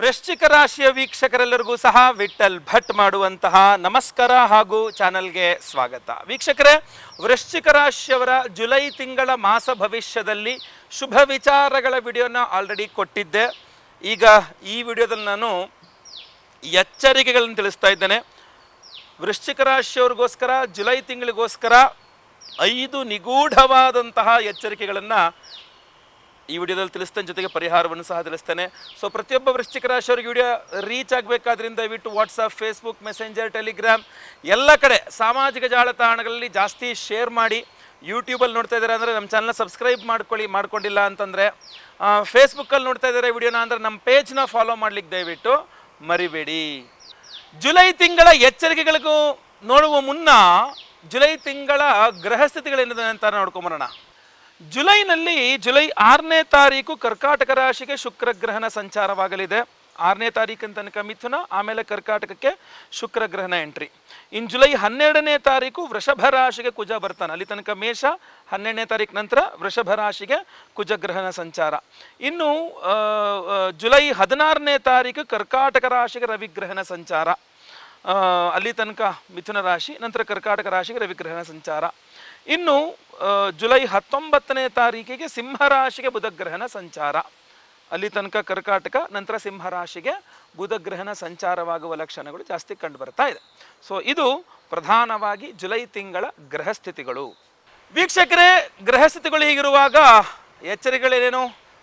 ವೃಶ್ಚಿಕ ರಾಶಿಯ ವೀಕ್ಷಕರೆಲ್ಲರಿಗೂ ಸಹ ವಿಠಲ್ ಭಟ್ ಮಾಡುವಂತಹ ನಮಸ್ಕಾರ ಹಾಗೂ ಚಾನಲ್ಗೆ ಸ್ವಾಗತ. ವೀಕ್ಷಕರೇ, ವೃಶ್ಚಿಕ ರಾಶಿಯವರ ಜುಲೈ ತಿಂಗಳ ಮಾಸ ಭವಿಷ್ಯದಲ್ಲಿ ಶುಭ ವಿಚಾರಗಳ ವಿಡಿಯೋನ ಆಲ್ರೆಡಿ ಕೊಟ್ಟಿದ್ದೆ. ಈಗ ಈ ವಿಡಿಯೋದಲ್ಲಿ ನಾನು ಎಚ್ಚರಿಕೆಗಳನ್ನು ತಿಳಿಸ್ತಾ ಇದ್ದೇನೆ. ವೃಶ್ಚಿಕ ರಾಶಿಯವರಿಗೋಸ್ಕರ, ಜುಲೈ ತಿಂಗಳಿಗೋಸ್ಕರ ಐದು ನಿಗೂಢವಾದಂತಹ ಎಚ್ಚರಿಕೆಗಳನ್ನು ಈ ವಿಡಿಯೋದಲ್ಲಿ ತಿಳಿಸ್ತೇನೆ, ಜೊತೆಗೆ ಪರಿಹಾರವನ್ನು ಸಹ ತಿಳಿಸ್ತೇನೆ. ಸೊ ಪ್ರತಿಯೊಬ್ಬ ವೃಶ್ಚಿಕ ರಾಶಿಯವರಿಗೆ ವಿಡಿಯೋ ರೀಚ್ ಆಗಬೇಕಾದ್ರಿಂದ ದಯವಿಟ್ಟು ವಾಟ್ಸಪ್ ಫೇಸ್ಬುಕ್ ಮೆಸೆಂಜರ್ ಟೆಲಿಗ್ರಾಮ್ ಎಲ್ಲ ಕಡೆ ಸಾಮಾಜಿಕ ಜಾಲತಾಣಗಳಲ್ಲಿ ಜಾಸ್ತಿ ಶೇರ್ ಮಾಡಿ. ಯೂಟ್ಯೂಬಲ್ಲಿ ನೋಡ್ತಾ ಇದ್ದಾರೆ ಅಂದರೆ ನಮ್ಮ ಚಾನಲ್ ಸಬ್ಸ್ಕ್ರೈಬ್ ಮಾಡ್ಕೊಳ್ಳಿ, ಮಾಡ್ಕೊಂಡಿಲ್ಲ ಅಂತಂದರೆ ಫೇಸ್ಬುಕ್ಕಲ್ಲಿ ನೋಡ್ತಾ ಇದ್ದಾರೆ ವಿಡಿಯೋನ ಅಂದರೆ ನಮ್ಮ ಪೇಜ್ನ ಫಾಲೋ ಮಾಡ್ಲಿಕ್ಕೆ ದಯವಿಟ್ಟು ಮರಿಬೇಡಿ. ಜುಲೈ ತಿಂಗಳ ಎಚ್ಚರಿಕೆಗಳಿಗೂ ನೋಡುವ ಮುನ್ನ ಜುಲೈ ತಿಂಗಳ ಗ್ರಹ ಸ್ಥಿತಿಗಳೇನಿದೆ ಅಂತ ನೋಡ್ಕೊಂಬರೋಣ. ಜುಲೈನಲ್ಲಿ ಜುಲೈ ಆರನೇ ತಾರೀಕು ಕರ್ಕಾಟಕ ರಾಶಿಗೆ ಶುಕ್ರ ಗ್ರಹಣ ಸಂಚಾರವಾಗಲಿದೆ. ಆರನೇ ತಾರೀಕಿನ ತನಕ ಮಿಥುನ, ಆಮೇಲೆ ಕರ್ಕಾಟಕಕ್ಕೆ ಶುಕ್ರ ಗ್ರಹಣ ಎಂಟ್ರಿ. ಇನ್ ಜುಲೈ ಹನ್ನೆರಡನೇ ತಾರೀಕು ವೃಷಭ ರಾಶಿಗೆ ಕುಜ ಬರ್ತಾನೆ. ಅಲ್ಲಿ ತನಕ ಮೇಷ, ಹನ್ನೆರಡನೇ ತಾರೀಕು ನಂತರ ವೃಷಭ ರಾಶಿಗೆ ಕುಜ ಗ್ರಹಣ ಸಂಚಾರ. ಇನ್ನು ಜುಲೈ ಹದಿನಾರನೇ ತಾರೀಕು ಕರ್ಕಾಟಕ ರಾಶಿಗೆ ರವಿಗ್ರಹಣ ಸಂಚಾರ. ಅಲ್ಲಿ ತನಕ ಮಿಥುನ ರಾಶಿ, ನಂತರ ಕರ್ಕಾಟಕ ರಾಶಿಗೆ ರವಿಗ್ರಹಣ ಸಂಚಾರ. ಇನ್ನು ಜುಲೈ ಹತ್ತೊಂಬತ್ತನೇ ತಾರೀಕಿಗೆ ಸಿಂಹರಾಶಿಗೆ ಬುಧಗ್ರಹಣ ಸಂಚಾರ. ಅಲ್ಲಿ ತನಕ ಕರ್ಕಾಟಕ, ನಂತರ ಸಿಂಹರಾಶಿಗೆ ಬುಧಗ್ರಹಣ ಸಂಚಾರವಾಗುವ ಲಕ್ಷಣಗಳು ಜಾಸ್ತಿ ಕಂಡು ಬರ್ತಾ ಇದೆ. ಸೊ ಇದು ಪ್ರಧಾನವಾಗಿ ಜುಲೈ ತಿಂಗಳ ಗ್ರಹಸ್ಥಿತಿಗಳು. ವೀಕ್ಷಕರೇ ಗ್ರಹ ಸ್ಥಿತಿಗಳು ಹೀಗಿರುವಾಗ ಎಚ್ಚರಿಕೆಗಳೇನೇನು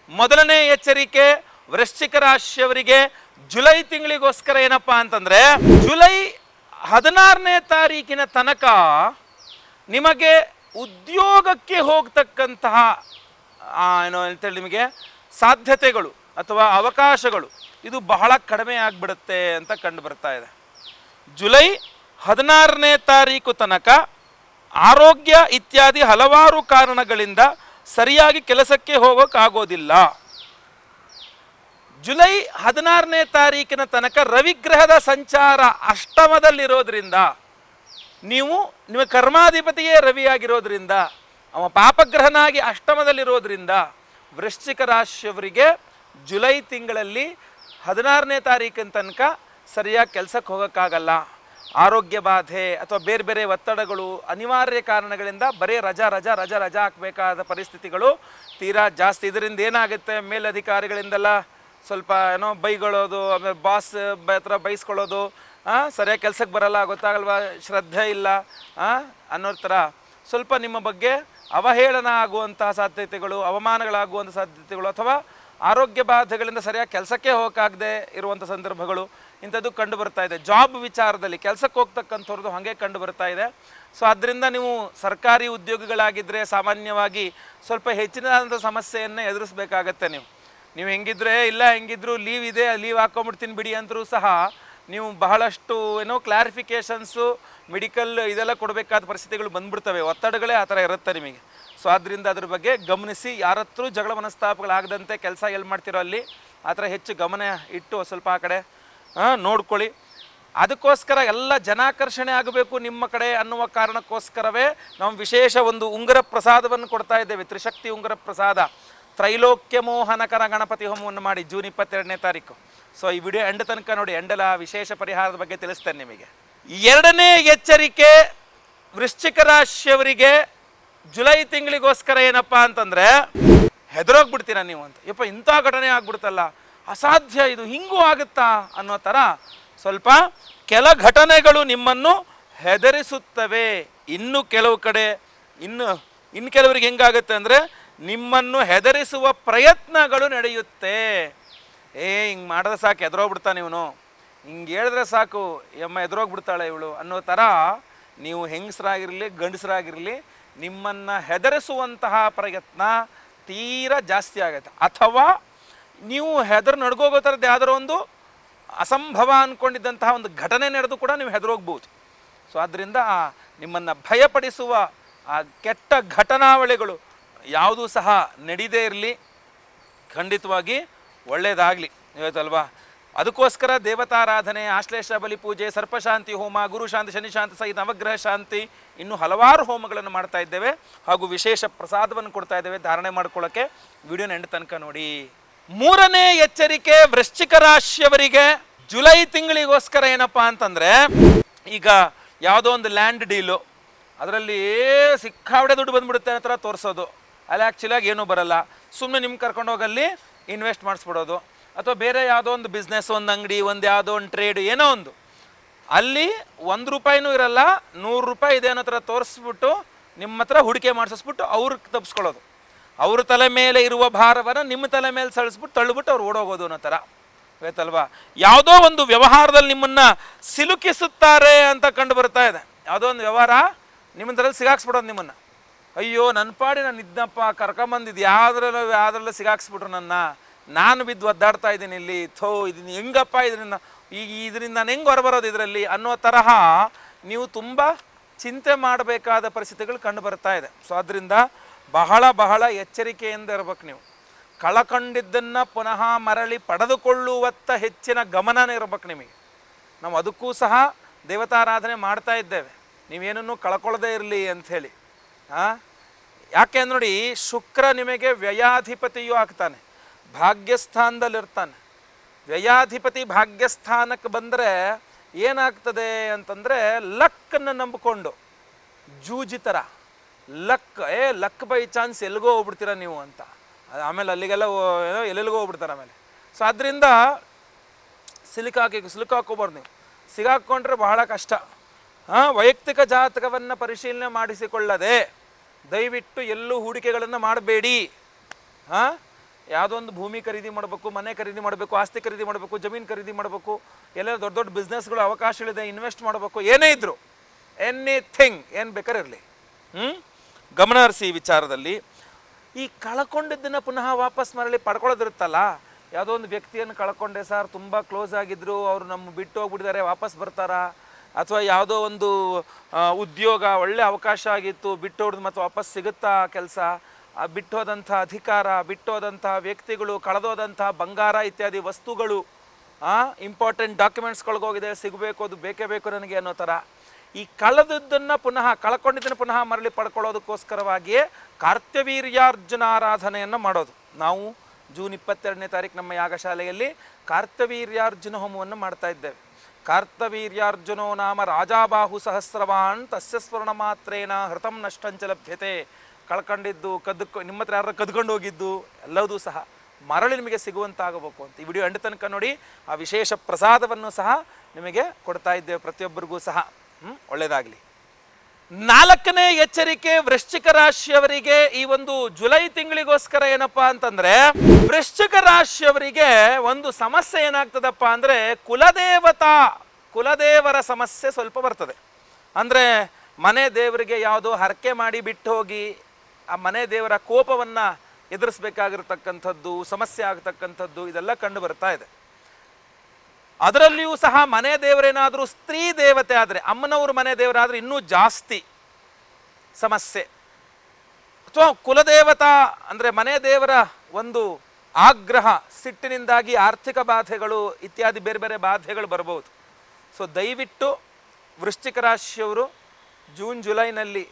ಮೊದಲನೇ ಎಚ್ಚರಿಕೆ ವೃಶ್ಚಿಕ ರಾಶಿಯವರಿಗೆ ಜುಲೈ ತಿಂಗಳಿಗೋಸ್ಕರ ಏನಪ್ಪಾ ಅಂತಂದ್ರೆ, ಜುಲೈ ಹದಿನಾರನೇ ತಾರೀಕಿನ ತನಕ ನಿಮಗೆ ಉದ್ಯೋಗಕ್ಕೆ ಹೋಗ್ತಕ್ಕಂತಹ ಏನೋ ಅಂತೇಳಿ ನಿಮಗೆ ಸಾಧ್ಯತೆಗಳು ಅಥವಾ ಅವಕಾಶಗಳು, ಇದು ಬಹಳ ಕಡಿಮೆ ಆಗಿಬಿಡುತ್ತೆ ಅಂತ ಕಂಡು ಬರ್ತಾ ಇದೆ. ಜುಲೈ ಹದಿನಾರನೇ ತಾರೀಕು ತನಕ ಆರೋಗ್ಯ ಇತ್ಯಾದಿ ಹಲವಾರು ಕಾರಣಗಳಿಂದ ಸರಿಯಾಗಿ ಕೆಲಸಕ್ಕೆ ಹೋಗೋಕ್ಕಾಗೋದಿಲ್ಲ. ಜುಲೈ ಹದಿನಾರನೇ ತಾರೀಕಿನ ತನಕ ರವಿಗ್ರಹದ ಸಂಚಾರ ಅಷ್ಟಮದಲ್ಲಿರೋದ್ರಿಂದ ನೀವು, ನಿಮ್ಮ ಕರ್ಮಾಧಿಪತಿಯೇ ರವಿಯಾಗಿರೋದ್ರಿಂದ, ಅವ ಪಾಪಗ್ರಹನಾಗಿ ಅಷ್ಟಮದಲ್ಲಿರೋದ್ರಿಂದ, ವೃಶ್ಚಿಕ ರಾಶಿಯವರಿಗೆ ಜುಲೈ ತಿಂಗಳಲ್ಲಿ ಹದಿನಾರನೇ ತಾರೀಕಿನ ತನಕ ಸರಿಯಾಗಿ ಕೆಲಸಕ್ಕೆ ಹೋಗೋಕ್ಕಾಗಲ್ಲ. ಆರೋಗ್ಯ ಬಾಧೆ ಅಥವಾ ಬೇರೆ ಬೇರೆ ಒತ್ತಡಗಳು, ಅನಿವಾರ್ಯ ಕಾರಣಗಳಿಂದ ಬರೀ ರಜಾ ರಜಾ ರಜಾ ರಜಾ ಹಾಕಬೇಕಾದ ಪರಿಸ್ಥಿತಿಗಳು ತೀರಾ ಜಾಸ್ತಿ. ಇದರಿಂದ ಏನಾಗುತ್ತೆ? ಮೇಲಧಿಕಾರಿಗಳಿಂದೆಲ್ಲ ಸ್ವಲ್ಪ ಏನೋ ಬೈಗೊಳ್ಳೋದು ಆಮೇಲೆ ಬಾಸ್ ಹತ್ರ ಬೈಸ್ಕೊಳ್ಳೋದು ಸರಿಯಾಗಿ ಕೆಲಸಕ್ಕೆ ಬರಲ್ಲ, ಗೊತ್ತಾಗಲ್ವಾ? ಶ್ರದ್ಧೆ ಇಲ್ಲ ಹಾಂ ಅನ್ನೋ ಥರ ಸ್ವಲ್ಪ ನಿಮ್ಮ ಬಗ್ಗೆ ಅವಹೇಳನ ಆಗುವಂತಹ ಸಾಧ್ಯತೆಗಳು ಅವಮಾನಗಳಾಗುವಂಥ ಸಾಧ್ಯತೆಗಳು ಅಥವಾ ಆರೋಗ್ಯ ಬಾಧೆಗಳಿಂದ ಸರಿಯಾಗಿ ಕೆಲಸಕ್ಕೆ ಹೋಗಕ್ಕಾಗದೆ ಇರುವಂಥ ಸಂದರ್ಭಗಳು ಇಂಥದ್ದು ಕಂಡು ಬರ್ತಾ ಇದೆ. ಜಾಬ್ ವಿಚಾರದಲ್ಲಿ ಕೆಲಸಕ್ಕೆ ಹೋಗ್ತಕ್ಕಂಥವ್ರದ್ದು ಹಾಗೆ ಕಂಡು ಬರ್ತಾ ಇದೆ. ಸೊ ಅದರಿಂದ ನೀವು ಸರ್ಕಾರಿ ಉದ್ಯೋಗಿಗಳಾಗಿದ್ದರೆ ಸಾಮಾನ್ಯವಾಗಿ ಸ್ವಲ್ಪ ಹೆಚ್ಚಿನದಾದಂಥ ಸಮಸ್ಯೆಯನ್ನು ಎದುರಿಸಬೇಕಾಗತ್ತೆ ನೀವು. ನೀವು ಹೆಂಗಿದ್ರೆ ಇಲ್ಲ, ಹೆಂಗಿದ್ರು ಲೀವ್ ಇದೆ, ಲೀವ್ ಹಾಕೊಂಬಿಡ್ತೀನಿ ಬಿಡಿ ಅಂದರೂ ಸಹ ನೀವು ಬಹಳಷ್ಟು ಏನೋ ಕ್ಲಾರಿಫಿಕೇಷನ್ಸು ಮೆಡಿಕಲ್ ಇದೆಲ್ಲ ಕೊಡಬೇಕಾದ ಪರಿಸ್ಥಿತಿಗಳು ಬಂದ್ಬಿಡ್ತವೆ. ಒತ್ತಡಗಳೇ ಆ ಥರ ಇರುತ್ತೆ ನಿಮಗೆ. ಸೊ ಆದ್ದರಿಂದ ಅದ್ರ ಬಗ್ಗೆ ಗಮನಿಸಿ, ಯಾರತ್ರೂ ಜಗಳ ಮನಸ್ತಾಪಗಳಾಗದಂತೆ ಕೆಲಸ ಎಲ್ಲಿ ಮಾಡ್ತಿರೋ ಅಲ್ಲಿ, ಆ ಥರ ಹೆಚ್ಚು ಗಮನ ಇಟ್ಟು ಸ್ವಲ್ಪ ಆ ಕಡೆ ನೋಡ್ಕೊಳ್ಳಿ. ಅದಕ್ಕೋಸ್ಕರ ಎಲ್ಲ ಜನಾಕರ್ಷಣೆ ಆಗಬೇಕು ನಿಮ್ಮ ಕಡೆ ಅನ್ನುವ ಕಾರಣಕ್ಕೋಸ್ಕರವೇ ನಾವು ವಿಶೇಷ ಒಂದು ಉಂಗುರ ಪ್ರಸಾದವನ್ನು ಕೊಡ್ತಾ ಇದ್ದೇವೆ. ತ್ರಿಶಕ್ತಿ ಉಂಗುರ ಪ್ರಸಾದ. ತ್ರೈಲೋಕ್ಯ ಮೋಹನಕರ ಗಣಪತಿ ಹೋಮವನ್ನು ಮಾಡಿ, ಜೂನ್ ಇಪ್ಪತ್ತೆರಡನೇ ತಾರೀಕು. ಸೊ ಈ ವಿಡಿಯೋ ಎಂಡ್ ತನಕ ನೋಡಿ, ಎಂಡಲ ವಿಶೇಷ ಪರಿಹಾರದ ಬಗ್ಗೆ ತಿಳಿಸ್ತೇನೆ ನಿಮಗೆ. ಎರಡನೇ ಎಚ್ಚರಿಕೆ ವೃಶ್ಚಿಕ ರಾಶಿಯವರಿಗೆ ಜುಲೈ ತಿಂಗಳಿಗೋಸ್ಕರ ಏನಪ್ಪ ಅಂತಂದ್ರೆ, ಹೆದರೋಗ್ಬಿಡ್ತೀರಾ ನೀವು ಅಂತ. ಯಪ್ಪ, ಇಂಥ ಘಟನೆ ಆಗ್ಬಿಡ್ತಲ್ಲ ಅಸಾಧ್ಯ ಇದು ಹಿಂಗೂ ಆಗುತ್ತಾ ಅನ್ನೋ ಥರ ಸ್ವಲ್ಪ ಕೆಲ ಘಟನೆಗಳು ನಿಮ್ಮನ್ನು ಹೆದರಿಸುತ್ತವೆ. ಇನ್ನು ಕೆಲವು ಕಡೆ, ಇನ್ನು ಇನ್ನು ಕೆಲವರಿಗೆ ಹೆಂಗಾಗುತ್ತೆ ಅಂದರೆ, ನಿಮ್ಮನ್ನು ಹೆದರಿಸುವ ಪ್ರಯತ್ನಗಳು ನಡೆಯುತ್ತೆ. ಏ, ಹಿಂಗೆ ಮಾಡಿದ್ರೆ ಸಾಕು, ಎದುರೋಗ್ಬಿಡ್ತಾನೆ ಇವನು. ಹಿಂಗೆ ಹೇಳಿದ್ರೆ ಸಾಕು, ಎಮ್ಮ ಎದುರೋಗ್ಬಿಡ್ತಾಳೆ ಇವಳು ಅನ್ನೋ ಥರ ನೀವು ಹೆಂಗಸರಾಗಿರಲಿ, ಗಂಡಸರಾಗಿರಲಿ, ನಿಮ್ಮನ್ನು ಹೆದರಿಸುವಂತಹ ಪ್ರಯತ್ನ ತೀರಾ ಜಾಸ್ತಿ ಆಗುತ್ತೆ. ಅಥವಾ ನೀವು ಹೆದರು ನಡ್ಗೋಗೋ ಥರದ್ದು ಯಾವ್ದಾರ ಒಂದು ಅಸಂಭವ ಅಂದ್ಕೊಂಡಿದ್ದಂತಹ ಒಂದು ಘಟನೆ ನಡೆದು ಕೂಡ ನೀವು ಹೆದರೋಗ್ಬೋದು. ಸೊ ಆದ್ದರಿಂದ ನಿಮ್ಮನ್ನು ಭಯಪಡಿಸುವ ಆ ಕೆಟ್ಟ ಘಟನಾವಳಿಗಳು ಯಾವುದೂ ಸಹ ನಡೀದೇ ಇರಲಿ. ಖಂಡಿತವಾಗಿ ಒಳ್ಳೆಯದಾಗಲಿ ಇವತ್ತಲ್ವಾ? ಅದಕ್ಕೋಸ್ಕರ ದೇವತಾರಾಧನೆ, ಆಶ್ಲೇಷ ಬಲಿ ಪೂಜೆ, ಸರ್ಪಶಾಂತಿ ಹೋಮ ಗುರುಶಾಂತಿ ಶನಿಶಾಂತಿ ಶನಿ ಶಾಂತಿ ಸಹಿತ ನವಗ್ರಹ ಶಾಂತಿ, ಇನ್ನೂ ಹಲವಾರು ಹೋಮಗಳನ್ನು ಮಾಡ್ತಾ ಇದ್ದೇವೆ ಹಾಗೂ ವಿಶೇಷ ಪ್ರಸಾದವನ್ನು ಕೊಡ್ತಾ ಇದ್ದೇವೆ ಧಾರಣೆ ಮಾಡ್ಕೊಳ್ಳೋಕ್ಕೆ ವಿಡಿಯೋ ನೆಂಡ ತನಕ ನೋಡಿ. ಮೂರನೇ ಎಚ್ಚರಿಕೆ ವೃಶ್ಚಿಕ ರಾಶಿಯವರಿಗೆ. ಜುಲೈ ತಿಂಗಳಿಗೋಸ್ಕರ ಏನಪ್ಪಾ ಅಂತಂದರೆ, ಈಗ ಯಾವುದೋ ಒಂದು ಲ್ಯಾಂಡ್ ಡೀಲು, ಅದರಲ್ಲಿ ಸಿಕ್ಕಾವಡೆ ದುಡ್ಡು ಬಂದ್ಬಿಡುತ್ತೆ ಅನ್ನೋ ತೋರಿಸೋದು. ಅಲ್ಲಿ ಆ್ಯಕ್ಚುಲಾಗಿ ಏನೂ ಬರಲ್ಲ. ಸುಮ್ಮನೆ ನಿಮ್ಗೆ ಕರ್ಕೊಂಡು ಹೋಗಲ್ಲಿ ಇನ್ವೆಸ್ಟ್ ಮಾಡಿಸ್ಬಿಡೋದು, ಅಥವಾ ಬೇರೆ ಯಾವುದೋ ಒಂದು ಬಿಸ್ನೆಸ್ ಒಂದು ಅಂಗಡಿ, ಒಂದು ಯಾವುದೋ ಒಂದು ಟ್ರೇಡ್ ಏನೋ ಒಂದು. ಅಲ್ಲಿ ಒಂದು ರೂಪಾಯಿನೂ ಇರಲ್ಲ, ನೂರು ರೂಪಾಯಿ ಇದೆ ಅನ್ನೋ ಥರ ತೋರಿಸ್ಬಿಟ್ಟು ನಿಮ್ಮ ಹತ್ರ ಹೂಡಿಕೆ ಮಾಡಿಸ್ಬಿಟ್ಟು ಅವ್ರಿಗೆ ತಪ್ಪಿಸ್ಕೊಳ್ಳೋದು ಅವ್ರ ತಲೆ ಮೇಲೆ ಇರುವ ಭಾರವನ್ನು ನಿಮ್ಮ ತಲೆ ಮೇಲೆ ಸಳಿಸ್ಬಿಟ್ಟು ತಳ್ಳಿಬಿಟ್ಟು ಅವ್ರು ಓಡೋಗೋದು ಅನ್ನೋ ಥರ. ಗೊತ್ತಲ್ವಾ? ಯಾವುದೋ ಒಂದು ವ್ಯವಹಾರದಲ್ಲಿ ನಿಮ್ಮನ್ನು ಸಿಲುಕಿಸುತ್ತಾರೆ ಅಂತ ಕಂಡು ಬರ್ತಾ ಇದೆ. ಯಾವುದೋ ಒಂದು ವ್ಯವಹಾರ ನಿಮ್ಮ ಥರಲ್ಲಿ ಸಿಗಾಕ್ಸ್ಬಿಡೋದು ನಿಮ್ಮನ್ನ. ಅಯ್ಯೋ ನನ್ನ ಪಾಡಿ ನಾನು ಇದ್ನಪ್ಪ ಕರ್ಕೊಂಬಂದಿದ್ದು ಯಾವ್ದ್ರಲ್ಲೂ ಯಾವ್ದ್ರಲ್ಲ ಸಿಗಾಕ್ಸ್ಬಿಟ್ರು ನನ್ನ. ನಾನು ಬಿದ್ದು ಒದ್ದಾಡ್ತಾ ಇದ್ದೀನಿ ಇಲ್ಲಿ. ಥೋ ಇದನ್ನು ಹೆಂಗಪ್ಪ ಇದರಿಂದ? ಈಗ ಇದರಿಂದ ನಾನು ಹೆಂಗೆ ಹೊರಬರೋದು ಇದರಲ್ಲಿ? ಅನ್ನೋ ತರಹ ನೀವು ತುಂಬ ಚಿಂತೆ ಮಾಡಬೇಕಾದ ಪರಿಸ್ಥಿತಿಗಳು ಕಂಡು ಬರ್ತಾ ಇದೆ. ಸೊ ಅದರಿಂದ ಬಹಳ ಬಹಳ ಎಚ್ಚರಿಕೆಯಿಂದ ಇರ್ಬೇಕು ನೀವು. ಕಳಕಂಡಿದ್ದನ್ನು ಪುನಃ ಮರಳಿ ಪಡೆದುಕೊಳ್ಳುವತ್ತ ಹೆಚ್ಚಿನ ಗಮನನೇ ಇರ್ಬೇಕು ನಿಮಗೆ. ನಾವು ಅದಕ್ಕೂ ಸಹ ದೇವತಾರಾಧನೆ ಮಾಡ್ತಾ ಇದ್ದೇವೆ. ನೀವೇನನ್ನು ಕಳ್ಕೊಳ್ಳದೇ ಇರಲಿ ಅಂಥೇಳಿ. ಹಾಂ ಯಾಕೆ ನೋಡಿ, ಶುಕ್ರ ನಿಮಗೆ ವ್ಯಯಾಧಿಪತಿಯೂ ಆಗ್ತಾನೆ, ಭಾಗ್ಯಸ್ಥಾನದಲ್ಲಿರ್ತಾನೆ. ವ್ಯಯಾಧಿಪತಿ ಭಾಗ್ಯಸ್ಥಾನಕ್ಕೆ ಬಂದರೆ ಏನಾಗ್ತದೆ ಅಂತಂದರೆ ಲಕ್ಕನ್ನು ನಂಬಿಕೊಂಡು, ಜೂಜಿತರ, ಲಕ್, ಏ, ಲಕ್ ಬೈ ಚಾನ್ಸ್ ಎಲ್ಲಿಗೋ ಹೋಗ್ಬಿಡ್ತೀರ ನೀವು ಅಂತ. ಆಮೇಲೆ ಅಲ್ಲಿಗೆಲ್ಲ ಏನೋ ಎಲ್ಲೆಲ್ಲಿಗೋ ಹೋಗ್ಬಿಡ್ತಾರೆ ಆಮೇಲೆ. ಸೊ ಅದರಿಂದ ಸಿಲುಕಾಕಿ ಸಿಲುಕಾಕೋಬಾರ್ದು ನೀವು. ಸಿಗಾಕೊಂಡ್ರೆ ಬಹಳ ಕಷ್ಟ. ಹಾಂ, ವೈಯಕ್ತಿಕ ಜಾತಕವನ್ನು ಪರಿಶೀಲನೆ ಮಾಡಿಸಿಕೊಳ್ಳದೆ ದಯವಿಟ್ಟು ಎಲ್ಲೂ ಹೂಡಿಕೆಗಳನ್ನು ಮಾಡಬೇಡಿ. ಹಾಂ? ಯಾವುದೊಂದು ಭೂಮಿ ಖರೀದಿ ಮಾಡಬೇಕು, ಮನೆ ಖರೀದಿ ಮಾಡಬೇಕು, ಆಸ್ತಿ ಖರೀದಿ ಮಾಡಬೇಕು, ಜಮೀನು ಖರೀದಿ ಮಾಡಬೇಕು, ಎಲ್ಲ ದೊಡ್ಡ ದೊಡ್ಡ ಬಿಸ್ನೆಸ್ಗಳು ಅವಕಾಶಗಳಿದೆ ಇನ್ವೆಸ್ಟ್ ಮಾಡಬೇಕು, ಏನೇ ಇದ್ದರು ಎನಿಥಿಂಗ್ ಏನು ಬೇಕಾರೆ ಇರಲಿ. ಹ್ಞೂ ಗಮನ ಹರಿಸಿ ಈ ವಿಚಾರದಲ್ಲಿ. ಈ ಕಳ್ಕೊಂಡಿದ್ದನ್ನು ಪುನಃ ವಾಪಸ್ ಮರಳಿ ಪಡ್ಕೊಳ್ಳೋದಿರುತ್ತಲ್ಲ, ಯಾವುದೋ ಒಂದು ವ್ಯಕ್ತಿಯನ್ನು ಕಳ್ಕೊಂಡೆ, ಸರ್, ತುಂಬ ಕ್ಲೋಸ್ ಆಗಿದ್ದರು ಅವರು ನಮ್ಮ ಬಿಟ್ಟು ಹೋಗ್ಬಿಟ್ಟಿದ್ದಾರೆ, ವಾಪಸ್ ಬರ್ತಾರಾ? ಅಥವಾ ಯಾವುದೋ ಒಂದು ಉದ್ಯೋಗ ಒಳ್ಳೆ ಅವಕಾಶ ಆಗಿತ್ತು ಬಿಟ್ಟು ಹೊಡೆದು ಮತ್ತೆ ವಾಪಸ್ ಸಿಗುತ್ತಾ ಕೆಲಸ? ಬಿಟ್ಟೋದಂಥ ಅಧಿಕಾರ, ಬಿಟ್ಟೋದಂಥ ವ್ಯಕ್ತಿಗಳು, ಕಳೆದೋದಂಥ ಬಂಗಾರ ಇತ್ಯಾದಿ ವಸ್ತುಗಳು ಇಂಪಾರ್ಟೆಂಟ್ ಡಾಕ್ಯುಮೆಂಟ್ಸ್ಗಳಿಗೋಗಿದೆ ಸಿಗಬೇಕು, ಅದು ಬೇಕೇ ಬೇಕು ನನಗೆ ಅನ್ನೋ ಥರ. ಈ ಕಳೆದದ್ದನ್ನು ಪುನಃ, ಕಳ್ಕೊಂಡಿದ್ದನ್ನು ಪುನಃ ಮರಳಿ ಪಡ್ಕೊಳ್ಳೋದಕ್ಕೋಸ್ಕರವಾಗಿಯೇ ಕಾರ್ತವೀರ್ಯಾರ್ಜುನ ಆರಾಧನೆಯನ್ನು ಮಾಡೋದು. ನಾವು ಜೂನ್ ಇಪ್ಪತ್ತೆರಡನೇ ತಾರೀಕು ನಮ್ಮ ಯಾಗಶಾಲೆಯಲ್ಲಿ ಕಾರ್ತವೀರ್ಯಾರ್ಜುನ ಹೋಮವನ್ನು ಮಾಡ್ತಾ ಇದ್ದೇವೆ. ಕಾರ್ತವೀರ್ಯಾರ್ಜುನೋ ನಾಮ ರಾಜಾಬಾಹು ಸಹಸ್ರವಾನ್, ತಸ್ಯ ಸ್ವರ್ಣ ಮಾತ್ರೇನ ಹೃತಂ ನಷ್ಟಂಚ ಲಭ್ಯತೆ. ಕಳ್ಕೊಂಡಿದ್ದು ಕದ್ದು ನಿಮ್ಮ ಹತ್ರ ಯಾರು ಕದ್ಕೊಂಡು ಹೋಗಿದ್ದು, ಎಲ್ಲದೂ ಸಹ ಮರಳಿ ನಿಮಗೆ ಸಿಗುವಂತಾಗಬೇಕು ಅಂತ ಈ ವಿಡಿಯೋ ಎಂಡ್ ತನಕ ನೋಡಿ, ಆ ವಿಶೇಷ ಪ್ರಸಾದವನ್ನು ಸಹ ನಿಮಗೆ ಕೊಡ್ತಾ ಇದ್ದೇವೆ ಪ್ರತಿಯೊಬ್ಬರಿಗೂ ಸಹ. ಹ್ಞೂ ಒಳ್ಳೆಯದಾಗಲಿ ನಾಲ್ಕನೇ ಎಚ್ಚರಿಕೆ ವೃಶ್ಚಿಕ ರಾಶಿಯವರಿಗೆ ಈ ಒಂದು ಜುಲೈ ತಿಂಗಳಿಗೋಸ್ಕರ ಏನಪ್ಪಾ ಅಂತಂದ್ರೆ, ವೃಶ್ಚಿಕ ರಾಶಿಯವರಿಗೆ ಒಂದು ಸಮಸ್ಯೆ ಏನಾಗ್ತದಪ್ಪ ಅಂದ್ರೆ ಕುಲದೇವತಾ, ಕುಲದೇವರ ಸಮಸ್ಯೆ ಸ್ವಲ್ಪ ಬರ್ತದೆ. ಅಂದ್ರೆ ಮನೆ ದೇವರಿಗೆ ಯಾವುದೋ ಹರಕೆ ಮಾಡಿ ಬಿಟ್ಟು ಹೋಗಿ ಆ ಮನೆ ದೇವರ ಕೋಪವನ್ನ ಎದುರಿಸ್ಬೇಕಾಗಿರ್ತಕ್ಕಂಥದ್ದು, ಸಮಸ್ಯೆ ಆಗ್ತಕ್ಕಂಥದ್ದು, ಇದೆಲ್ಲ ಕಂಡು ಬರ್ತಾ ಇದೆ. ಅದರಲ್ಲಿಯೂ ಸಹ ಮನೆ ದೇವರೇನಾದರೂ ಸ್ತ್ರೀ ದೇವತೆ ಆದರೆ ಅಮ್ಮನವರು ಮನೆ ದೇವರಾದರೆ ಇನ್ನೂ ಜಾಸ್ತಿ ಸಮಸ್ಯೆ. ಅಥವಾ ಕುಲದೇವತಾ ಅಂದರೆ ಮನೆ ದೇವರ ಒಂದು ಆಗ್ರಹ, ಸಿಟ್ಟಿನಿಂದಾಗಿ ಆರ್ಥಿಕ ಬಾಧೆಗಳು ಇತ್ಯಾದಿ ಬೇರೆ ಬೇರೆ ಬಾಧೆಗಳು ಬರ್ಬೋದು. ಸೊ ದಯವಿಟ್ಟು ವೃಶ್ಚಿಕ ರಾಶಿಯವರು ಜೂನ್, ಜುಲೈನಲ್ಲಿ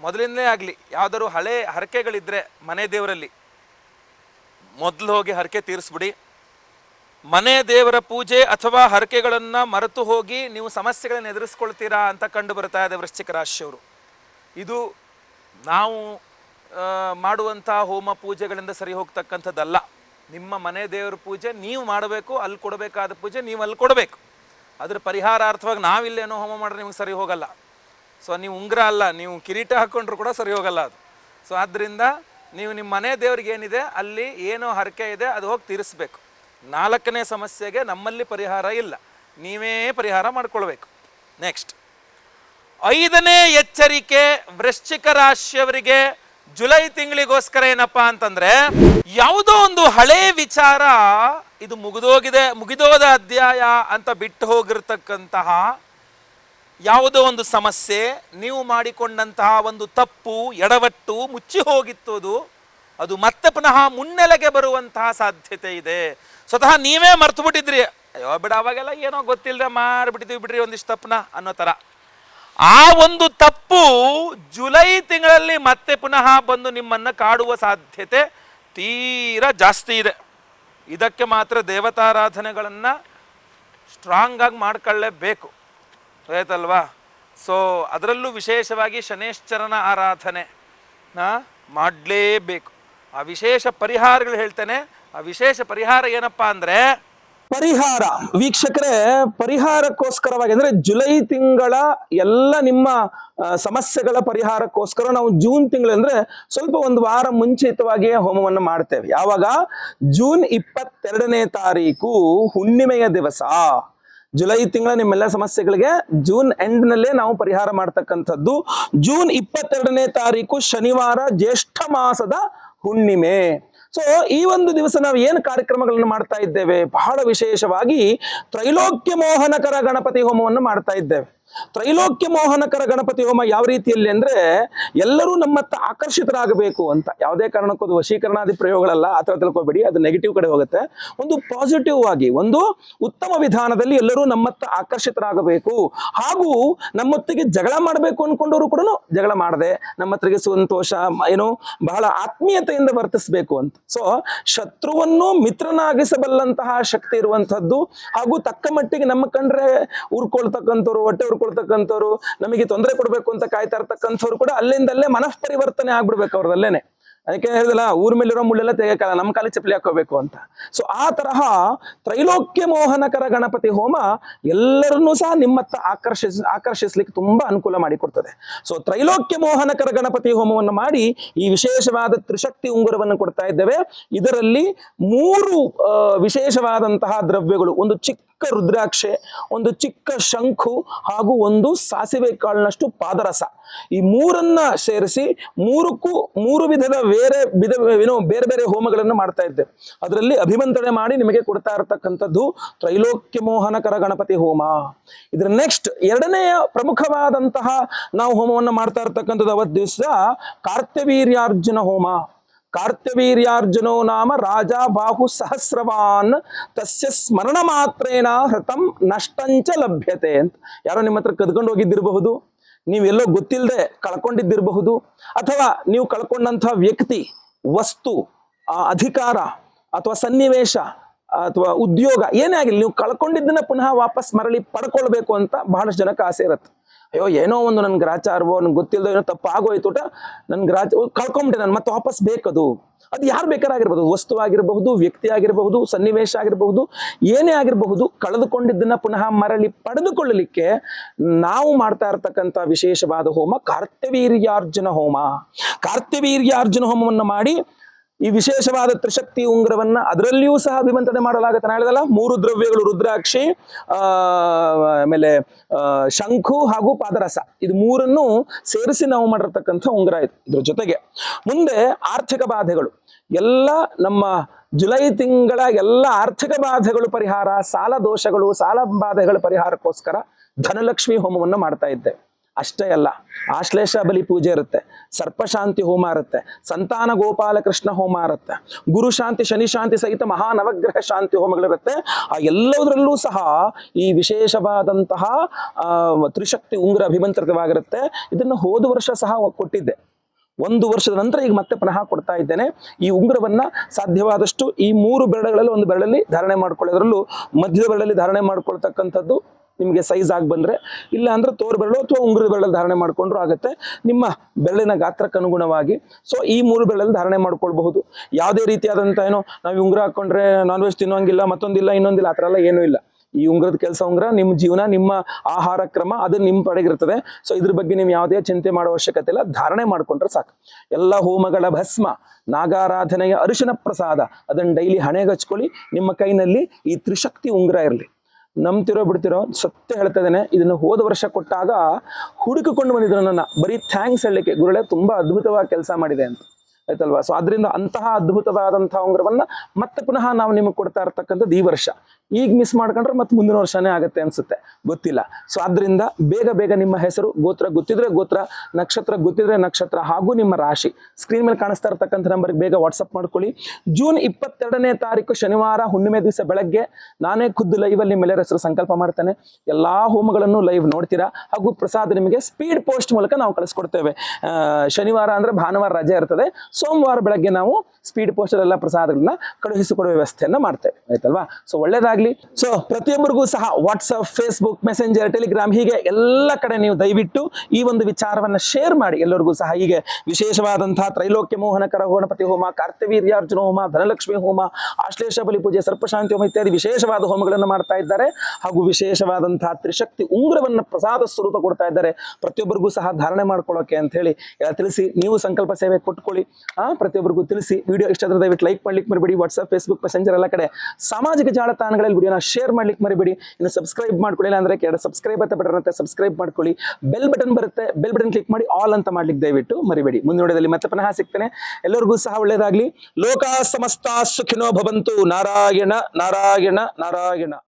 ಮೊದಲಿಂದಲೇ ಆಗಲಿ ಯಾವ್ದಾದ್ರು ಹಳೆ ಹರಕೆಗಳಿದ್ದರೆ ಮನೆ ದೇವರಲ್ಲಿ ಮೊದಲು ಹೋಗಿ ಹರಕೆ ತೀರಿಸ್ಬಿಡಿ. ಮನೆ ದೇವರ ಪೂಜೆ ಅಥವಾ ಹರಕೆಗಳನ್ನು ಮರೆತು ಹೋಗಿ ನೀವು ಸಮಸ್ಯೆಗಳನ್ನು ಎದುರಿಸ್ಕೊಳ್ತೀರಾ ಅಂತ ಕಂಡು ಬರ್ತಾ ಇದೆ ವೃಶ್ಚಿಕ ರಾಶಿಯವರು. ಇದು ನಾವು ಮಾಡುವಂಥ ಹೋಮ ಪೂಜೆಗಳಿಂದ ಸರಿ ಹೋಗ್ತಕ್ಕಂಥದ್ದಲ್ಲ. ನಿಮ್ಮ ಮನೆ ದೇವರ ಪೂಜೆ ನೀವು ಮಾಡಬೇಕು, ಅಲ್ಲಿ ಕೊಡಬೇಕಾದ ಪೂಜೆ ನೀವು ಅಲ್ಲಿ ಕೊಡಬೇಕು. ಅದ್ರ ಪರಿಹಾರಾರ್ಥವಾಗಿ ನಾವಿಲ್ಲೇನೋ ಹೋಮ ಮಾಡಿದ್ರೆ ನಿಮ್ಗೆ ಸರಿ ಹೋಗಲ್ಲ. ಸೊ ನೀವು ಉಂಗ್ರ ಅಲ್ಲ, ನೀವು ಕಿರೀಟ ಹಾಕ್ಕೊಂಡ್ರು ಕೂಡ ಸರಿ ಹೋಗಲ್ಲ ಅದು. ಸೊ ಆದ್ದರಿಂದ ನೀವು ನಿಮ್ಮ ಮನೆ ದೇವ್ರಿಗೆ ಏನಿದೆ, ಅಲ್ಲಿ ಏನೋ ಹರಕೆ ಇದೆ, ಅದು ಹೋಗಿ ತೀರಿಸ್ಬೇಕು. ನಾಲ್ಕನೇ ಸಮಸ್ಯೆಗೆ ನಮ್ಮಲ್ಲಿ ಪರಿಹಾರ ಇಲ್ಲ. ನೀವೇ ಪರಿಹಾರ ಮಾಡಿಕೊಳ್ಬೇಕು. ನೆಕ್ಸ್ಟ್ ಐದನೇ ಎಚ್ಚರಿಕೆ ವೃಶ್ಚಿಕ ರಾಶಿಯವರಿಗೆ ಜುಲೈ ತಿಂಗಳಿಗೋಸ್ಕರ ಏನಪ್ಪಾ ಅಂತಂದ್ರೆ, ಯಾವುದೋ ಒಂದು ಹಳೆ ವಿಚಾರ ಇದು ಮುಗಿದೋಗಿದೆ, ಮುಗಿದೋದ ಅಧ್ಯಾಯ ಅಂತ ಬಿಟ್ಟು ಹೋಗಿರ್ತಕ್ಕಂತಹ ಯಾವುದೋ ಒಂದು ಸಮಸ್ಯೆ, ನೀವು ಮಾಡಿಕೊಂಡಂತಹ ಒಂದು ತಪ್ಪು, ಎಡವಟ್ಟು, ಮುಚ್ಚಿ ಹೋಗಿತ್ತು ಅದು ಅದು ಮತ್ತೆ ಪುನಃ ಮುನ್ನೆಲೆಗೆ ಬರುವಂತಹ ಸಾಧ್ಯತೆ ಇದೆ. ಸ್ವತಃ ನೀವೇ ಮರ್ತು ಬಿಟ್ಟಿದ್ರಿ. ಅಯ್ಯೋ, ಬಿಡ, ಅವಾಗೆಲ್ಲ ಏನೋ ಗೊತ್ತಿಲ್ಲದೆ ಮಾಡಿಬಿಟ್ಟಿದ್ವಿ ಬಿಡ್ರಿ ಒಂದಿಷ್ಟು ತಪ್ಪನ ಅನ್ನೋ ಥರ ಆ ಒಂದು ತಪ್ಪು ಜುಲೈ ತಿಂಗಳಲ್ಲಿ ಮತ್ತೆ ಪುನಃ ಬಂದು ನಿಮ್ಮನ್ನು ಕಾಡುವ ಸಾಧ್ಯತೆ ತೀರಾ ಜಾಸ್ತಿ ಇದೆ. ಇದಕ್ಕೆ ಮಾತ್ರ ದೇವತಾರಾಧನೆಗಳನ್ನು ಸ್ಟ್ರಾಂಗ್ ಆಗಿ ಮಾಡ್ಕೊಳ್ಳೇಬೇಕು. ಆಯ್ತಲ್ವಾ? ಸೊ ಅದರಲ್ಲೂ ವಿಶೇಷವಾಗಿ ಶನೇಶ್ಚರನ ಆರಾಧನೆ ಮಾಡಲೇಬೇಕು. ಆ ವಿಶೇಷ ಪರಿಹಾರಗಳು ಹೇಳ್ತೇನೆ. ಆ ವಿಶೇಷ ಪರಿಹಾರ ಏನಪ್ಪ ಅಂದ್ರೆ ಪರಿಹಾರ. ವೀಕ್ಷಕರೇ, ಪರಿಹಾರಕ್ಕೋಸ್ಕರವಾಗಿ ಅಂದ್ರೆ ಜುಲೈ ತಿಂಗಳ ಎಲ್ಲ ನಿಮ್ಮ ಸಮಸ್ಯೆಗಳ ಪರಿಹಾರಕ್ಕೋಸ್ಕರ ನಾವು ಜೂನ್ ತಿಂಗಳು ಅಂದ್ರೆ ಸ್ವಲ್ಪ ಒಂದು ವಾರ ಮುಂಚಿತವಾಗಿಯೇ ಹೋಮವನ್ನು ಮಾಡ್ತೇವೆ. ಯಾವಾಗ? ಜೂನ್ ಇಪ್ಪತ್ತೆರಡನೇ ತಾರೀಕು ಹುಣ್ಣಿಮೆಯ ದಿವಸ. ಜುಲೈ ತಿಂಗಳ ನಿಮ್ಮೆಲ್ಲ ಸಮಸ್ಯೆಗಳಿಗೆ ಜೂನ್ ಎಂಡ್ ನಲ್ಲೇ ನಾವು ಪರಿಹಾರ ಮಾಡ್ತಕ್ಕಂಥದ್ದು. ಜೂನ್ ಇಪ್ಪತ್ತೆರಡನೇ ತಾರೀಕು ಶನಿವಾರ ಜ್ಯೇಷ್ಠ ಮಾಸದ ಹುಣ್ಣಿಮೆ. ಸೊ ಈ ಒಂದು ದಿವಸ ನಾವು ಏನು ಕಾರ್ಯಕ್ರಮಗಳನ್ನು ಮಾಡ್ತಾ ಇದ್ದೇವೆ? ಬಹಳ ವಿಶೇಷವಾಗಿ ತ್ರೈಲೋಕ್ಯ ಮೋಹನಕರ ಗಣಪತಿ ಹೋಮವನ್ನು ಮಾಡ್ತಾ ಇದ್ದೇವೆ. ತ್ರೈಲೋಕ್ಯ ಮೋಹನಕರ ಗಣಪತಿ ಹೋಮ ಯಾವ ರೀತಿಯಲ್ಲಿ ಅಂದ್ರೆ ಎಲ್ಲರೂ ನಮ್ಮತ್ತ ಆಕರ್ಷಿತರಾಗಬೇಕು ಅಂತ. ಯಾವುದೇ ಕಾರಣಕ್ಕೂ ಅದು ವಶೀಕರಣಾದಿ ಪ್ರಯೋಗಗಳಲ್ಲ, ಆ ಥರ ತಿಳ್ಕೊಬೇಡಿ, ಅದು ನೆಗೆಟಿವ್ ಕಡೆ ಹೋಗುತ್ತೆ. ಒಂದು ಪಾಸಿಟಿವ್ ಆಗಿ, ಒಂದು ಉತ್ತಮ ವಿಧಾನದಲ್ಲಿ ಎಲ್ಲರೂ ನಮ್ಮತ್ತ ಆಕರ್ಷಿತರಾಗಬೇಕು. ಹಾಗೂ ನಮ್ಮೊತ್ತಿಗೆ ಜಗಳ ಮಾಡಬೇಕು ಅನ್ಕೊಂಡವರು ಕೂಡ ಜಗಳ ಮಾಡದೆ ನಮ್ಮ ಹತ್ರಿಗೆ ಸಂತೋಷ ಏನು, ಬಹಳ ಆತ್ಮೀಯತೆಯಿಂದ ವರ್ತಿಸಬೇಕು ಅಂತ. ಸೊ ಶತ್ರುವನ್ನು ಮಿತ್ರನಾಗಿಸಬಲ್ಲಂತಹ ಶಕ್ತಿ ಇರುವಂತಹದ್ದು ಹಾಗೂ ತಕ್ಕ ಮಟ್ಟಿಗೆ ನಮ್ಮ ಕಂಡ್ರೆ ಉರ್ಕೊಳ್ತಕ್ಕಂಥವ್ರು ಹೊಟ್ಟೆ ಉರ್ಕೊಳ್ತಕ್ಕಂಥವ್ರು ನಮಗೆ ತೊಂದರೆ ಕೊಡಬೇಕು ಅಂತ ಕಾಯ್ತಾ ಇರ್ತಕ್ಕಂಥವ್ರು ಕೂಡ ಅಲ್ಲಿಂದಲ್ಲೇ ಮನಃಪರಿವರ್ತನೆ ಆಗ್ಬಿಡ್ಬೇಕು ಅವ್ರದಲ್ಲೇನೆ. ಅದಕ್ಕೆ ಹೇಳಿದಲ್ಲ ಊರ್ ಮೇಲಿರೋ ಮುಳ್ಳೆಲ್ಲ ತೆಗೆಯಕ್ಕಲ್ಲ ನಮ್ಮ ಕಾಲಿ ಚಪ್ಪಲಿ ಹಾಕೋಬೇಕು ಅಂತ. ಸೊ ಆ ತರಹ ತ್ರೈಲೋಕ್ಯ ಮೋಹನಕರ ಗಣಪತಿ ಹೋಮ ಎಲ್ಲರನ್ನೂ ಸಹ ನಿಮ್ಮತ್ತ ಆಕರ್ಷಿಸ್ ಆಕರ್ಷಿಸ್ಲಿಕ್ಕೆ ತುಂಬಾ ಅನುಕೂಲ ಮಾಡಿಕೊಡ್ತದೆ ಸೊ ತ್ರೈಲೋಕ್ಯ ಮೋಹನಕರ ಗಣಪತಿ ಹೋಮವನ್ನು ಮಾಡಿ ಈ ವಿಶೇಷವಾದ ತ್ರಿಶಕ್ತಿ ಉಂಗುರವನ್ನು ಕೊಡ್ತಾ ಇದ್ದೇವೆ. ಇದರಲ್ಲಿ ಮೂರು ವಿಶೇಷವಾದಂತಹ ದ್ರವ್ಯಗಳು, ಒಂದು ಚಿಕ್ಕ ರುದ್ರಾಕ್ಷೆ, ಒಂದು ಚಿಕ್ಕ ಶಂಖು ಹಾಗೂ ಒಂದು ಸಾಸಿವೆ ಕಾಳಿನಷ್ಟು ಪಾದರಸ. ಈ ಮೂರನ್ನ ಸೇರಿಸಿ ಮೂರಕ್ಕೂ ಮೂರು ವಿಧದ ಬೇರೆ ವಿಧ ಏನೋ ಬೇರೆ ಬೇರೆ ಹೋಮಗಳನ್ನು ಮಾಡ್ತಾ ಇದ್ದೇವೆ ಅದರಲ್ಲಿ ಅಭಿಮಂತ್ರಣೆ ಮಾಡಿ ನಿಮಗೆ ಕೊಡ್ತಾ ಇರತಕ್ಕಂಥದ್ದು ತ್ರೈಲೋಕ್ಯ ಮೋಹನಕರ ಗಣಪತಿ ಹೋಮ. ಇದರ ನೆಕ್ಸ್ಟ್ ಎರಡನೆಯ ಪ್ರಮುಖವಾದಂತಹ ನಾವು ಹೋಮವನ್ನು ಮಾಡ್ತಾ ಇರ್ತಕ್ಕಂಥದ್ದು ಅವತ್ತು ದಿವಸ ಕಾರ್ತವೀರ್ಯಾರ್ಜುನ ಹೋಮ. ಕಾರ್ತವೀರ್ಯಾರ್ಜುನೋ ನಾಮ ರಾಜ ಬಾಹು ಸಹಸ್ರವಾನ್ ತಸ್ಯ ಸ್ಮರಣ ಮಾತ್ರೇನ ಹೃತಂ ನಷ್ಟಂಚ ಲಭ್ಯತೆ ಅಂತ. ಯಾರೋ ನಿಮ್ಮ ಹತ್ರ ಕದ್ಕೊಂಡು ಹೋಗಿದ್ದಿರಬಹುದು? ನೀವೆಲ್ಲೋ ಗೊತ್ತಿಲ್ಲದೆ ಕಳ್ಕೊಂಡಿದ್ದಿರಬಹುದು? ಅಥವಾ ನೀವು ಕಳ್ಕೊಂಡಂಥ ವ್ಯಕ್ತಿ, ವಸ್ತು ಅಧಿಕಾರ ಅಥವಾ ಸನ್ನಿವೇಶ ಅಥವಾ ಉದ್ಯೋಗ ಏನೇ ಆಗಿಲ್ಲ ನೀವು ಕಳ್ಕೊಂಡಿದ್ದನ್ನ ಪುನಃ ವಾಪಸ್ ಮರಳಿ ಪಡ್ಕೊಳ್ಬೇಕು ಅಂತ ಬಹಳಷ್ಟು ಜನಕ್ಕೆ ಆಸೆ ಇರುತ್ತೆ. ಅಯ್ಯೋ, ಏನೋ ಒಂದು ನನ್ ಗ್ರಾಚಾರವೋ ನನ್ಗೆ ಗೊತ್ತಿಲ್ಲದೋ ಏನೋ ತಪ್ಪಾಗೋಯ್ತು ಊಟ ನನ್ನ ಗ್ರಾಚ ಕಳ್ಕೊಂಬಿಟ್ಟೆ ನಾನು, ಮತ್ತೆ ವಾಪಸ್ ಬೇಕದು. ಅದು ಯಾರು ಬೇಕಾರಾಗಿರ್ಬೋದು? ವಸ್ತು ಆಗಿರಬಹುದು, ವ್ಯಕ್ತಿ ಆಗಿರಬಹುದು, ಸನ್ನಿವೇಶ ಆಗಿರಬಹುದು, ಏನೇ ಆಗಿರಬಹುದು, ಕಳೆದುಕೊಂಡಿದ್ದನ್ನ ಪುನಃ ಮರಳಿ ಪಡೆದುಕೊಳ್ಳಲಿಕ್ಕೆ ನಾವು ಮಾಡ್ತಾ ಇರತಕ್ಕಂಥ ವಿಶೇಷವಾದ ಹೋಮ ಕಾರ್ತವೀರ್ಯಾರ್ಜುನ ಹೋಮ. ಕಾರ್ತವೀರ್ಯಾರ್ಜುನ ಹೋಮವನ್ನು ಮಾಡಿ ಈ ವಿಶೇಷವಾದ ತ್ರಿಶಕ್ತಿ ಉಂಗ್ರವನ್ನ ಅದರಲ್ಲಿಯೂ ಸಹ ಅಭಿಮಂತ್ರಣೆ ಮಾಡಲಾಗುತ್ತೆ. ಹೇಳಿದಲ್ಲ, ಮೂರು ದ್ರವ್ಯಗಳು, ರುದ್ರಾಕ್ಷಿ ಆಮೇಲೆ ಶಂಖು ಹಾಗೂ ಪಾದರಸ. ಇದು ಮೂರನ್ನು ಸೇರಿಸಿ ನಾವು ಮಾಡಿರ್ತಕ್ಕಂಥ ಉಂಗ್ರ ಇದು, ಇದ್ರ ಜೊತೆಗೆ. ಮುಂದೆ ಆರ್ಥಿಕ ಬಾಧೆಗಳು. ಎಲ್ಲ ನಮ್ಮ ಜುಲೈ ತಿಂಗಳ ಎಲ್ಲ ಆರ್ಥಿಕ ಬಾಧೆಗಳು ಪರಿಹಾರ, ಸಾಲ ದೋಷಗಳು, ಸಾಲ ಬಾಧೆಗಳ ಪರಿಹಾರಕ್ಕೋಸ್ಕರ ಧನಲಕ್ಷ್ಮಿ ಹೋಮವನ್ನು ಮಾಡ್ತಾ ಇದ್ದೇವೆ. ಅಷ್ಟೇ ಅಲ್ಲ, ಆಶ್ಲೇಷ ಬಲಿ ಪೂಜೆ ಇರುತ್ತೆ, ಸರ್ಪಶಾಂತಿ ಹೋಮ ಇರುತ್ತೆ, ಸಂತಾನ ಗೋಪಾಲಕೃಷ್ಣ ಹೋಮ ಇರುತ್ತೆ, ಗುರು ಶಾಂತಿ, ಶನಿ ಶಾಂತಿ ಸಹಿತ ಮಹಾ ನವಗ್ರಹ ಶಾಂತಿ ಹೋಮಗಳಿರುತ್ತೆ. ಆ ಎಲ್ಲದರಲ್ಲೂ ಸಹ ಈ ವಿಶೇಷವಾದಂತಹ ತ್ರಿಶಕ್ತಿ ಉಂಗುರ ಅಭಿಮಂತ್ರಿತವಾಗಿರುತ್ತೆ. ಇದನ್ನು ಹೋದ ವರ್ಷ ಸಹ ಕೊಟ್ಟಿದ್ದೆ. ಒಂದು ವರ್ಷದ ನಂತರ ಈಗ ಮತ್ತೆ ಪುನಃ ಕೊಡ್ತಾ ಇದ್ದೇನೆ. ಈ ಉಂಗುರವನ್ನ ಸಾಧ್ಯವಾದಷ್ಟು ಈ ಮೂರು ಬೆರಳುಗಳಲ್ಲಿ, ಒಂದು ಬೆರಳಲ್ಲಿ ಧಾರಣೆ ಮಾಡ್ಕೊಳ್ಳೋದ್ರಲ್ಲೂ ಮಧ್ಯದ ಬೆರಳಲ್ಲಿ ಧಾರಣೆ ಮಾಡ್ಕೊಳ್ತಕ್ಕಂಥದ್ದು ನಿಮಗೆ ಸೈಜ್ ಆಗಿ ಬಂದರೆ, ಇಲ್ಲ ಅಂದ್ರೆ ತೋರು ಬೆರಳು ಅಥವಾ ಉಂಗುರದ ಬೆರಳಲ್ಲಿ ಧಾರಣೆ ಮಾಡ್ಕೊಂಡ್ರು ಆಗುತ್ತೆ. ನಿಮ್ಮ ಬೆರಳಿನ ಗಾತ್ರಕ್ಕೆ ಅನುಗುಣವಾಗಿ ಸೊ ಈ ಮೂರು ಬೆರಳಲ್ಲಿ ಧಾರಣೆ ಮಾಡ್ಕೊಳ್ಬಹುದು. ಯಾವುದೇ ರೀತಿಯಾದಂಥ ಏನೋ, ನಾವು ಉಂಗುರ ಹಾಕೊಂಡ್ರೆ ನಾನ್ ವೆಜ್ ತಿನ್ನೋಂಗಿಲ್ಲ, ಮತ್ತೊಂದಿಲ್ಲ, ಇನ್ನೊಂದಿಲ್ಲ, ಆ ಥರ ಎಲ್ಲ ಏನೂ ಇಲ್ಲ. ಈ ಉಂಗುರದ ಕೆಲಸ ಉಂಗುರ, ನಿಮ್ಮ ಜೀವನ, ನಿಮ್ಮ ಆಹಾರ ಕ್ರಮ ಅದು ನಿಮ್ಮ ಪಡೆಗಿರ್ತದೆ. ಸೊ ಇದ್ರ ಬಗ್ಗೆ ನೀವು ಯಾವುದೇ ಚಿಂತೆ ಮಾಡೋ ಅವಶ್ಯಕತೆ ಇಲ್ಲ, ಧಾರಣೆ ಮಾಡ್ಕೊಂಡ್ರೆ ಸಾಕು. ಎಲ್ಲ ಹೋಮಗಳ ಭಸ್ಮ, ನಾಗಾರಾಧನೆಯ ಅರಿಶಿನ ಪ್ರಸಾದ, ಅದನ್ನು ಡೈಲಿ ಹಣೆಗೆ ಹಚ್ಕೊಳ್ಳಿ, ನಿಮ್ಮ ಕೈನಲ್ಲಿ ಈ ತ್ರಿಶಕ್ತಿ ಉಂಗುರ ಇರಲಿ. ನಂಬ್ತಿರೋ ಬಿಡ್ತಿರೋ ಸತ್ಯ ಹೇಳ್ತಾ ಇದ್ದೇನೆ. ಇದನ್ನು ಹೋದ ವರ್ಷ ಕೊಟ್ಟಾಗ ಹುಡುಕಿಕೊಂಡು ಬಂದಿದ್ರು ನನ್ನ ಬರೀ ಥ್ಯಾಂಕ್ಸ್ ಹೇಳಲಿಕ್ಕೆ. ಗುರುಳೆ ತುಂಬಾ ಅದ್ಭುತವಾಗಿ ಕೆಲಸ ಮಾಡಿದೆ ಅಂತ. ಆಯ್ತಲ್ವಾ? ಸೊ ಅದರಿಂದ ಅಂತಹ ಅದ್ಭುತವಾದಂತಹ ಉಂಗುರವನ್ನ ಮತ್ತೆ ಪುನಃ ನಾವು ನಿಮಗೆ ಕೊಡ್ತಾ ಇರ್ತಕ್ಕಂಥದ್ದು ಈ ವರ್ಷ. ಈಗ ಮಿಸ್ ಮಾಡ್ಕೊಂಡ್ರೆ ಮತ್ತೆ ಮುಂದಿನ ವರ್ಷನೇ ಆಗುತ್ತೆ ಅನ್ಸುತ್ತೆ. ಗೊತ್ತಿಲ್ಲ. ಸೊ ಆದ್ರಿಂದ ಬೇಗ ಬೇಗ ನಿಮ್ಮ ಹೆಸರು, ಗೋತ್ರ ಗೊತ್ತಿದ್ರೆ ಗೋತ್ರ, ನಕ್ಷತ್ರ ಗೊತ್ತಿದ್ರೆ ನಕ್ಷತ್ರ ಹಾಗೂ ನಿಮ್ಮ ರಾಶಿ. ಸ್ಕ್ರೀನ್ ಮೇಲೆ ಕಾಣಿಸ್ತಾ ಇರತಕ್ಕಂಥ ನಂಬರ್ಗೆ ಬೇಗ ವಾಟ್ಸಪ್ ಮಾಡ್ಕೊಳ್ಳಿ. ಜೂನ್ ಇಪ್ಪತ್ತೆರಡನೇ ತಾರೀಕು ಶನಿವಾರ, ಹುಣ್ಣಿಮೆ ದಿವಸ ಬೆಳಗ್ಗೆ ನಾನೇ ಖುದ್ದು ಲೈವಲ್ಲಿ ನಿಮ್ಮ ಎಲ್ಲರ ಹೆಸರು ಸಂಕಲ್ಪ ಮಾಡ್ತೇನೆ. ಎಲ್ಲಾ ಹೋಮಗಳನ್ನು ಲೈವ್ ನೋಡ್ತೀರಾ ಹಾಗೂ ಪ್ರಸಾದ ನಿಮಗೆ ಸ್ಪೀಡ್ ಪೋಸ್ಟ್ ಮೂಲಕ ನಾವು ಕಳಿಸ್ಕೊಡ್ತೇವೆ. ಶನಿವಾರ ಅಂದ್ರೆ ಭಾನುವಾರ ರಜೆ ಇರ್ತದೆ. ಸೋಮವಾರ ಬೆಳಗ್ಗೆ ನಾವು ಸ್ಪೀಡ್ ಪೋಸ್ಟ್ ಪ್ರಸಾದಗಳನ್ನ ಕಳುಹಿಸಿಕೊಡುವ ವ್ಯವಸ್ಥೆಯನ್ನು ಮಾಡ್ತೇವೆ. ಆಯ್ತಲ್ವಾ? ಸೊ ಒಳ್ಳೇದಾಗ್ಲಿ ಸೊ ಪ್ರತಿಯೊಬ್ಬರಿಗೂ ಸಹ ವಾಟ್ಸಪ್ ಫೇಸ್ಬುಕ್ ಮೆಸೆಂಜರ್ ಟೆಲಿಗ್ರಾಮ್ ಹೀಗೆ ಎಲ್ಲ ಕಡೆ ನೀವು ದಯವಿಟ್ಟು ಈ ಒಂದು ವಿಚಾರವನ್ನು ಶೇರ್ ಮಾಡಿ. ಎಲ್ಲರಿಗೂ ಸಹ ಹೀಗೆ ವಿಶೇಷವಾದಂತಹ ತ್ರೈಲೋಕ್ಯ ಮೋಹನಕರ ಗಣಪತಿ ಹೋಮ ಕಾರ್ತವೀರ್ಯಾರ್ಜುನ ಹೋಮ, ಧನಲಕ್ಷ್ಮಿ ಹೋಮ, ಆಶ್ಲೇಷ ಬಲಿ ಪೂಜೆ ಸರ್ಪಶಾಂತಿ ಹೋಮ ಇತ್ಯಾದಿ ವಿಶೇಷವಾದ ಹೋಮಗಳನ್ನು ಮಾಡ್ತಾ ಇದ್ದಾರೆ. ಹಾಗೂ ವಿಶೇಷವಾದಂತಹ ತ್ರಿಶಕ್ತಿ ಉಂಗುರವನ್ನು ಪ್ರಸಾದ ಸ್ವರೂಪ ಕೊಡ್ತಾ ಇದ್ದಾರೆ. ಪ್ರತಿಯೊಬ್ಬರಿಗೂ ಸಹ ಧಾರಣೆ ಮಾಡ್ಕೊಳ್ಳೋಕೆ ಅಂತ ಹೇಳಿ ತಿಳಿಸಿ, ನೀವು ಸಂಕಲ್ಪ ಸೇವೆ ಕೊಟ್ಕೊಳ್ಳಿ. ಆ, ಪ್ರತಿಯೊಬ್ಬರಿಗೂ ತಿಳಿಸಿ ವಿಡಿಯೋ ಇಷ್ಟ ಆದ್ರೆ ದಯವಿಟ್ಟು ಲೈಕ್ ಮಾಡ್ಲಿಕ್ಕೆ ಮರಿಬೇಡಿ. ವಾಟ್ಸ್ಆಪ್ ಫೇಸ್ಬುಕ್ ಮೆಸೆಂಜರ್ ಎಲ್ಲ ಕಡೆ ಸಾಮಾಜಿಕ ಜಾಲತಾಣಗಳಲ್ಲಿ ವಿಡಿಯೋನ ಶೇರ್ ಮಾಡ್ಲಿಕ್ಕೆ ಮರಿಬೇಡಿ. ಇನ್ನು ಸಬ್ಸ್ಕ್ರೈಬ್ ಮಾಡ್ಕೊಳ್ಳಿಲ್ಲ ಅಂದ್ರೆ ಕೆಳ ಸಬ್ಸ್ಕ್ರೈಬ್ ಅಂತ ಬಟನ್ ಅಂತ ಸಬ್ಸ್ಕ್ರೈಬ್ ಮಾಡ್ಕೊಳ್ಳಿ. ಬೆಲ್ ಬಟನ್ ಬರುತ್ತೆ. ಬೆಲ್ ಬಟನ್ ಕ್ಲಿಕ್ ಮಾಡಿ ಆಲ್ ಅಂತ ಮಾಡ್ಲಿಕ್ಕೆ ದಯವಿಟ್ಟು ಮರಿಬೇಡಿ. ಮುಂದಿನ ವಿಡಿಯೋದಲ್ಲಿ ಮತ್ತೆ ಪುನಃ ಸಿಗ್ತೇನೆ. ಎಲ್ಲರಿಗೂ ಸಹ ಒಳ್ಳೇದಾಗಲಿ. ಲೋಕ ಸಮಸ್ತ ಸುಖಿನೋ ಭವಂತು. ನಾರಾಯಣ ನಾರಾಯಣ ನಾರಾಯಣ.